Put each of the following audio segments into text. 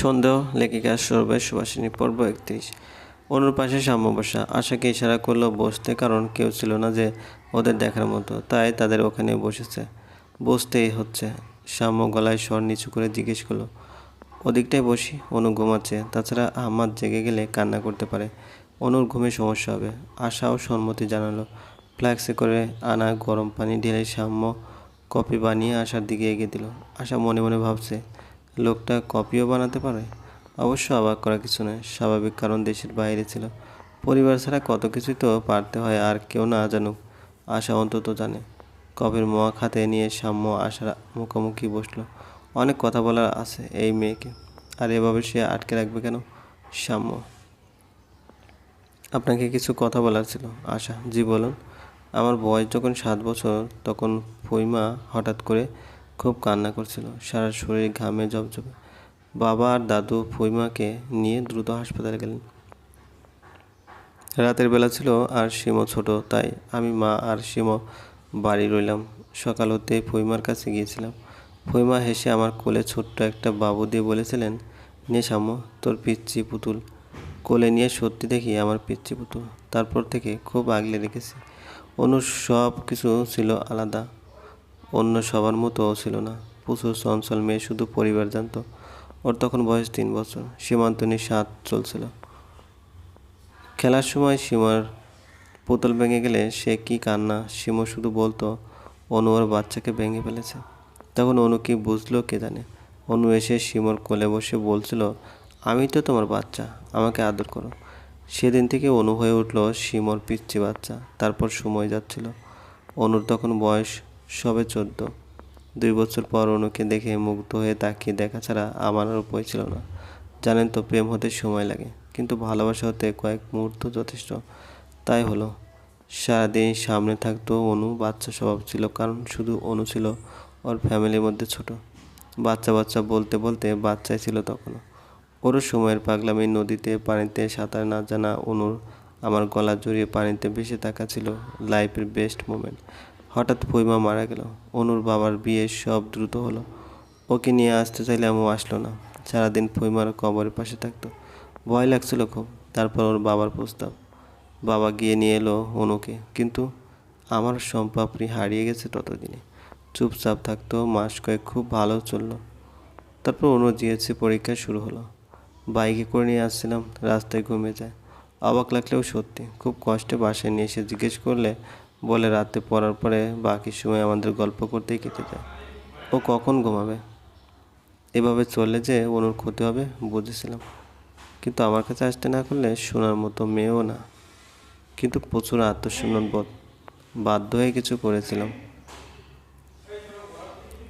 সন্দেহ, লেখিকা সর্বের সুবাসিনী পর্ব একত্রিশ। অনুর পাশে সাম্য বসা আশাকে ইশারা করল বসতে কারণ কেউ ছিল না যে ওদের দেখার মতো, তাই তাদের ওখানে বসেছে। বসতেই হচ্ছে। সাম্য গলায় স্বর নিচু করে জিজ্ঞেস করল, ওদিকটায় বসি? অনু ঘুমাচ্ছে। তাছাড়া আহমাদ জেগে গেলে কান্না করতে পারে। অনুর ঘুমে সমস্যা হবে। আশাও সম্মতি জানালো। ফ্ল্যাক্সে করে আনা গরম পানি ঢেলে সাম্য কপি বানিয়ে আশার দিকে এগিয়ে দিল। আশা মনে মনে ভাবছে লোকটা কপিও বানাতে পারে? অবশ্য অবাক করা কিছু নয়, স্বাভাবিক কারণ দেশের বাইরে ছিল। পরিবার ছাড়া কত কিছুই তো পারতে হয়, আর কেউ না জানুক, আশা অন্তত জানে। কফির মোয়া খাতে নিয়ে সাম্য আশার মুখোমুখি বসল। অনেক কথা বলার আছে এই মেয়েকে। আর এভাবে সে আটকে রাখবে কেন? সাম্য। আপনাকে কিছু কথা বলার ছিল। আশা, জি বলুন। আমার বয়স যখন সাত বছর, তখন ফইমা হঠাৎ করে খুব কান্না করছিল। সারা শরীর ঘামে জবজবে বাবা আর দাদু ফইমাকে নিয়ে দ্রুত হাসপাতালে গেলেন। রাতের বেলা ছিল আর শিমো ছোট, তাই আমি মা আর শিমো বাড়ি রইলাম। সকাল হতে ফইমার কাছে গিয়েছিলাম। ফইমা হেসে আমার কোলে ছোট্ট একটা বাবু দিয়ে বলেছিলেন, নে সাম্য তোর পিচ্ছি পুতুল। কোলে নিয়ে সত্যি দেখি আমার পিচ্ছি পুতুল। তারপর থেকে খুব আগলে রেখেছি। অনুর সব কিছু ছিল আলাদা। অন্য সবার মতো ছিল না। প্রচুর চঞ্চল মেয়ে শুধু পরিবার জানতো। ওর তখন বয়স তিন বছর। সীমান্তনী সাত চলছিল। খেলার সময় সীমার পুতুল ভেঙে গেলে সে কি কান্না, সীমা শুধু বলতো, অনু ওর বাচ্চাকে ভেঙে ফেলেছে। তখন অনু কি বুঝলো কে জানে। অনু এসে সীমর কোলে বসে বলছিল, আমি তো তোমার বাচ্চা, আমাকে আদর করো। সেদিন থেকে অনু হয়ে উঠল সীমর পিচ্ছি বাচ্চা। তারপর সময় যাচ্ছিল। অনুর তখন বয়স সবে চোদ্দ। দুই বছর পর অনুকে দেখে মুগ্ধ হয়ে তাকিয়ে দেখা ছাড়া আমার আর উপায় ছিল না। জানেন তো, প্রেম হতে সময় লাগে, কিন্তু ভালোবাসা হতে কয়েক মুহূর্ত যথেষ্ট। তাই হলো। সারাদিন সামনে থাকতো অনু, বাচ্চা স্বভাব ছিল, কারণ শুধু অনু ছিল ওর ফ্যামিলির মধ্যে ছোট। বাচ্চা বাচ্চা বলতে বলতে বাচ্চাই ছিল তখনও ওরও সময়ের পাগলামি, নদীতে পানিতে সাঁতার না জানা অনুর আমার গলা জড়িয়ে পানিতে ভেসে থাকা ছিল লাইফের বেস্ট মোমেন্ট হঠাৎ ফইমা মারা গেল। অনুর বাবার বিয়ে সব দ্রুত হলো। ওকে নিয়ে আসতে চাইলে ও আসলো না। সারাদিন ফইমার কবরের পাশে থাকতো। ভয় লাগছিল খুব। তারপর ওর বাবার প্রস্তাব। বাবা গিয়ে নিয়ে এলো অনুকে। কিন্তু আমার সম্পাপড়ি হারিয়ে গেছে ততদিনে। চুপচাপ থাকতো, মাস কয়েক খুব ভালো চলল। তারপর অনু জিএসসি পরীক্ষা শুরু হলো। বাইকে করে নিয়ে আসছিলাম, রাস্তায় ঘুমিয়ে যায়। অবাক লাগলেও সত্যি, খুব কষ্টে বাসায় নিয়ে এসে জিজ্ঞেস করলে বলে রাতে পড়ার পরে বাকি সময় আমাদের গল্প করতেই কেটে যায়। ও কখন ঘুমাবে? এভাবে চললে যে অনুর ক্ষতি হবে, বুঝেছিলাম। কিন্তু আমার কাছে আসতে না করলে শোনার মতো মেয়েও না। কিন্তু প্রচুর আত্মসম্মান বোধ, বাধ্য হয়ে কিছু করেছিলাম।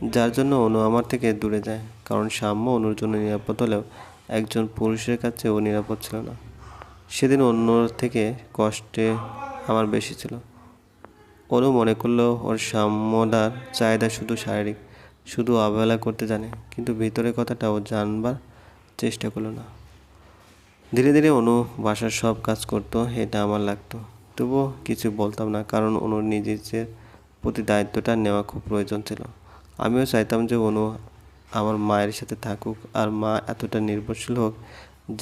যার জন্য অনু আমার থেকে দূরে যায়, কারণ সাম্য অনুর জন্য নিরাপদ হলেও একজন পুরুষের কাছে ও নিরাপদ ছিল না। সেদিন অন্যর থেকে কষ্টে আমার বেশি ছিল। অনু মনে করল ওর সাম্যদার চাহিদা শুধু শারীরিক, শুধু অবহেলা করতে জানে, কিন্তু ভিতরের কথাটা ও জানবার চেষ্টা করল না। ধীরে ধীরে অনু বাসার সব কাজ করতো, এটা আমার লাগতো। তবুও কিছু বলতাম না, কারণ অনুর নিজের প্রতি দায়িত্বটা নেওয়া খুব প্রয়োজন ছিল। আমিও চাইতাম যে অনু আমার মায়ের সাথে থাকুক, আর মা এতটা নির্ভরশীল হোক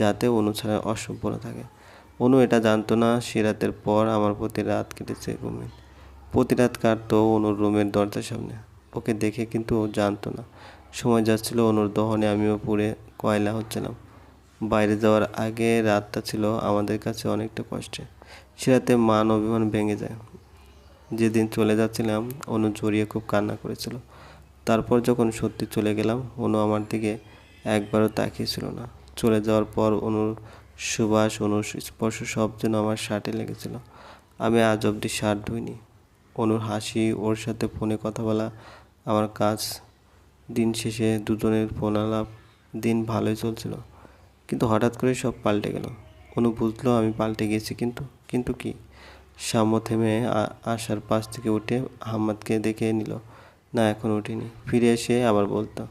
যাতে অনু ছাড়া অসম্পূর্ণ থাকে। অনু এটা জানতো না, সে রাতের পর আমার প্রতি রাত কেটেছে ঘুমে। প্রতি রাত কাটতো অনুর রুমের দরজার সামনে। ওকে দেখে কিন্তু ও জানতো না। সময় যাচ্ছিল অনুর দহনে, আমিও পুড়ে কয়লা হচ্ছিলাম। বাইরে যাওয়ার আগে রাতটা ছিল আমাদের কাছে অনেকটা কষ্টে সে রাতে মান অভিমান ভেঙে যায়। যেদিন চলে যাচ্ছিলাম, অনু জড়িয়ে খুব কান্না করেছিল। তারপর যখন সত্যি চলে গেলাম, অনু আমার দিকে একবারও তাকিয়েছিল না। চলে যাওয়ার পর অনুর সুবাস, অনুর স্পর্শ সব যেন আমার শার্টে লেগেছিল। আমি আজ অবধি শার্ট ধুইনি। অনুর হাসি, ওর সাথে ফোনে কথা বলা, আমার কাজ। দিন শেষে দুজনের ফোন আলাপ দিন ভালোই চলছিল। কিন্তু হঠাৎ করে সব পাল্টে গেল। অনু বুঝলো আমি পাল্টে গেছি কিন্তু কিন্তু কি? সাম্য থেমে আসার পাশ থেকে উঠে আহম্মদকে দেখে নিল। না, এখন উঠিনি। ফিরে এসে আবার বলতো,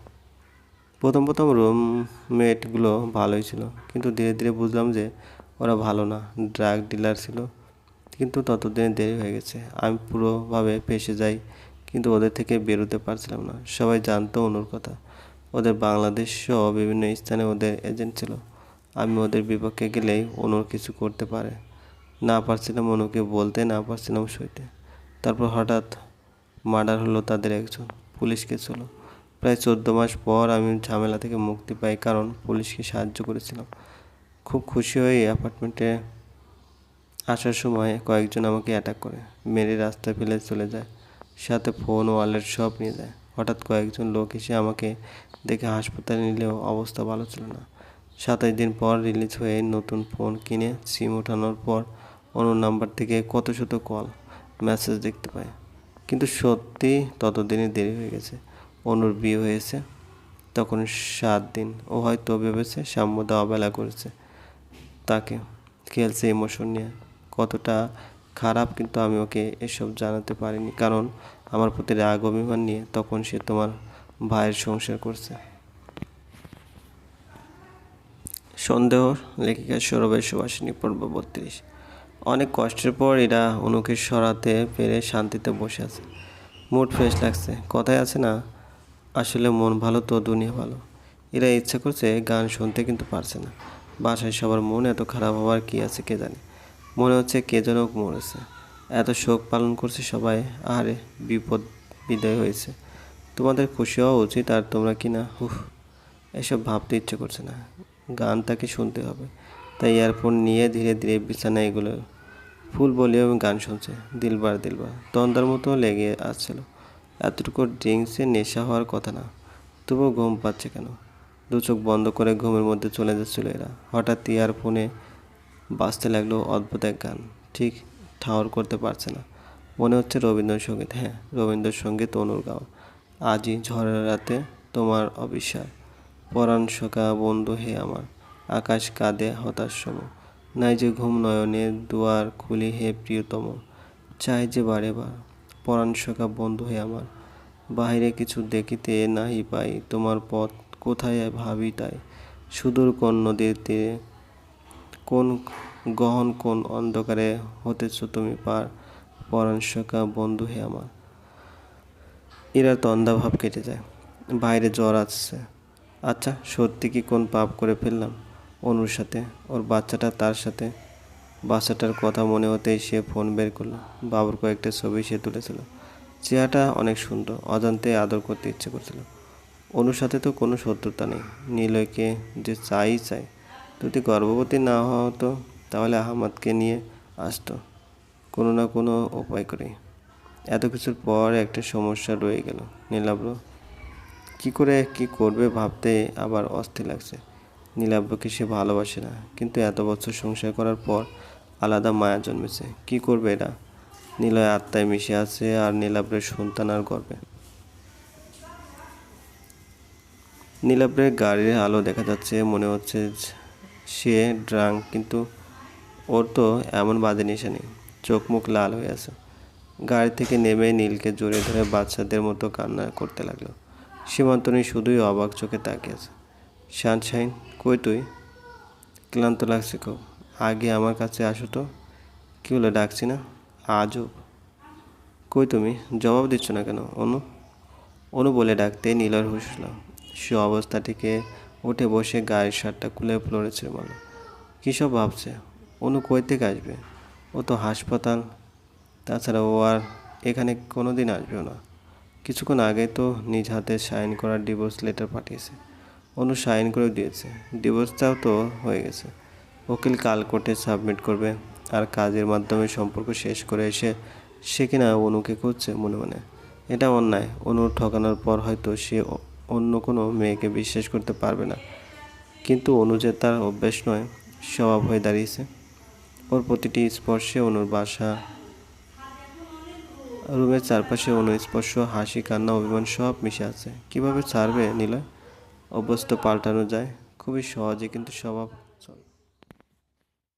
প্রথম প্রথম রুমমেটগুলো ভালোই ছিল, কিন্তু ধীরে ধীরে বুঝলাম যে ওরা ভালো না। ড্রাগ ডিলার ছিল। কিন্তু ততদিনে দেরি হয়ে গেছে। আমি পুরোভাবে ফেসে যাই, কিন্তু ওদের থেকে বেরোতে পারছিলাম না। সবাই জানতো অনুর কথা। ওদের বাংলাদেশ সহ বিভিন্ন স্থানে ওদের এজেন্ট ছিল। আমি ওদের বিপক্ষে গেলেই অনুর কিছু করতে পারে। না পারছিলাম অনুকে বলতে, না পারছিলাম সইতে। তারপর হঠাৎ মার্ডার হলো তাদের একজন পুলিশ কেস হলো প্রায় চোদ্দ মাস পর আমি ঝামেলা থেকে মুক্তি পাই কারণ পুলিশকে সাহায্য করেছিলাম। খুব খুশি হয়ে অ্যাপার্টমেন্টে আসার সময় কয়েকজন আমাকে অ্যাটাক করে। মেরে রাস্তায় ফেলে চলে যায়। সাথে ফোন ওয়ালেট সব নিয়ে যায়। হঠাৎ কয়েকজন লোক এসে আমাকে দেখে হাসপাতালে নিলেও অবস্থা ভালো ছিল না। সাতাশ দিন পর রিলিজ হয়ে নতুন ফোন কিনে সিম ওঠানোর পর অন্য নাম্বার থেকে কত শত কল মেসেজ দেখতে পাই। কিন্তু সত্যি ততদিনে দেরি হয়ে গেছে। অনুর বিয়ে হয়েছে। তখন সাত দিন। ও হয়তো ভেবেছে সাম্য সাম্যদা অবেলা করেছে। তাকে খেলছে ইমোশন নিয়ে। কতটা খারাপ কিন্তু আমি ওকে এসব জানাতে পারিনি। কারণ আমার প্রতি রাগ অভিমান নিয়ে তখন সে তোমার ভাইয়ের সংসার করছে। সন্দেহ লেখিকা সৌরভের সুবাসিনী পর্ব বত্রিশ। অনেক কষ্টের পর এরা অনুকে সরাতে পেরে শান্তিতে বসে আছে। মুড ফ্রেশ লাগছে। কথায় আছে না, আসলে মন ভালো তো দুনিয়া ভালো। এরা ইচ্ছা করছে গান শুনতে কিন্তু পারছে না। বাসায় সবার মন এত খারাপ হওয়ার কি আছে কে জানে? মনে হচ্ছে কে যেন মরেছে। এত শোক পালন করছে সবাই, আরে বিপদ বিদায় হয়েছে। তোমাদের খুশি হওয়া উচিত, আর তোমরা কি না? উফ, এসব ভাবতে ইচ্ছে করছে না। গান তাকে শুনতে হবে। তাই ইয়ারফোন নিয়ে ধীরে ধীরে বিছানায় এগুলো ফুল বলিয়ে আমি গান শুনছে, দিলবার দিলবার। তন্দার মতো লেগে আসছিল। এতটুকু ড্রিঙ্কসে নেশা হওয়ার কথা না, তবুও ঘুম পাচ্ছে কেন? দু চোখ বন্ধ করে ঘুমের মধ্যে চলে যাচ্ছিল এরা। হঠাৎ ইয়ারফোনে বাজতে লাগল অদ্ভুত এক গান। ঠিক ঠাওর করতে পারছে না। মনে হচ্ছে রবীন্দ্রসঙ্গীত। হ্যাঁ রবীন্দ্রসঙ্গীত অনুর আজই ঝড়ের রাতে তোমার অবিশ্বাস। পরাণ সখা বন্ধু হে আমার। আকাশ কাঁদে হতাশ সম। নাই যে ঘুম নয়নে দুয়ার খুলি হে প্রিয়তম। চাই যে বারে বার। পরাণ সখা বন্ধু হে আমার। বাহিরে কিছু দেখিতে নাহি পাই। তোমার পথ কোথায় ভাবি তাই। সুদূর কোন নদীর তীরে কোন গহন কোন অন্ধকারে হতেছ তুমি? পার পরাণ সখা বন্ধু হে আমার। এরা তো ভাব কেটে যায়। বাইরে জ্বর আসছে। আচ্ছা সত্যি কি কোন পাপ করে ফেললাম? অনুর সাথে, ওর বাচ্চাটা তার সাথে। বাচ্চাটার কথা মনে হতেই সে ফোন বের করল। বাবুর কয়েকটা ছবি সে তুলেছিল। চেহারাটা অনেক সুন্দর, অজান্তে আদর করতে ইচ্ছে করছিল। অনুর সাথে তো কোনো শত্রুতা নেই। নিলয়কে যে চাই চাই। যদি গর্ভবতী না হওয়া হতো, তাহলে আহমদকে নিয়ে আসতো কোনো না কোনো উপায় করে এত কিছুর পর একটা সমস্যা রয়ে গেল। নীলাব্র, কি করে কি করবে ভাবতে আবার অস্থির লাগছে। নীলাব্রকে সে ভালোবাসে না, কিন্তু এত বছর সংসার করার পর আলাদা মায়া জন্মেছে। কি করবে এরা? নীলয় আত্মায় মিশে আছে আর নীলাব্রের সন্তান আর গর্বে। নীলাব্রের গাড়ির আলো দেখা যাচ্ছে, মনে হচ্ছে সে ড্রাঙ্ক কিন্তু ওর তো এমন বাজে নেশা নেই। চোখ মুখ লাল হয়ে আছে। গাড়ি থেকে নেমে নীলকে জড়িয়ে ধরে বাচ্চাদের মতো কান্না করতে লাগল। সীমান্তনী শুধুই অবাক চোখে তাকিয়েছে সানশাইন কই তুই? ক্লান্ত লাগছে খুব। আগে আমার কাছে আসো তো। কী হলো, ডাকছি না? আজও। কই তুমি? জবাব দিচ্ছ না কেন, অনু? অনু বলে ডাকতে নীলার হুসল সে অবস্থা থেকে উঠে বসে গায়ের শার্টটা খুলে ফ্লোরে ছেড়ে মারল কী সব ভাবছে? অনু কই থেকে আসবে? ও তো হাসপাতাল, তাছাড়া ও আর এখানে কোনো দিন আসবেও না। কিছুক্ষণ আগে তো নিজ হাতে সাইন করা ডিভোর্স লেটার পাঠিয়েছে। অনু সাইন করে দিয়েছে। ডিভোর্সটাও তো হয়ে গেছে। উকিল কাল কোর্টে সাবমিট করবে আর কাজের মাধ্যমে সম্পর্ক শেষ করে এসে সে কিনা অনুকে করছে মনে মনে। এটা অন্যায়। অনু ঠকানোর পর হয়তো সে অন্য কোনো মেয়েকে বিশ্বাস করতে পারবে না। কিন্তু অনুজের তার অভ্যেস নয় স্বভাব হয়ে দাঁড়িয়েছে। ওর প্রতিটি স্পর্শে অনুর বাসা। রুমের চারপাশে অনু স্পর্শ, হাসি, কান্না, অভিমান সব মিশে আছে। কীভাবে ছাড়বে নিলয় অভ্যস্ত পাল্টানো যায়। খুবই সহজে, কিন্তু স্বভাব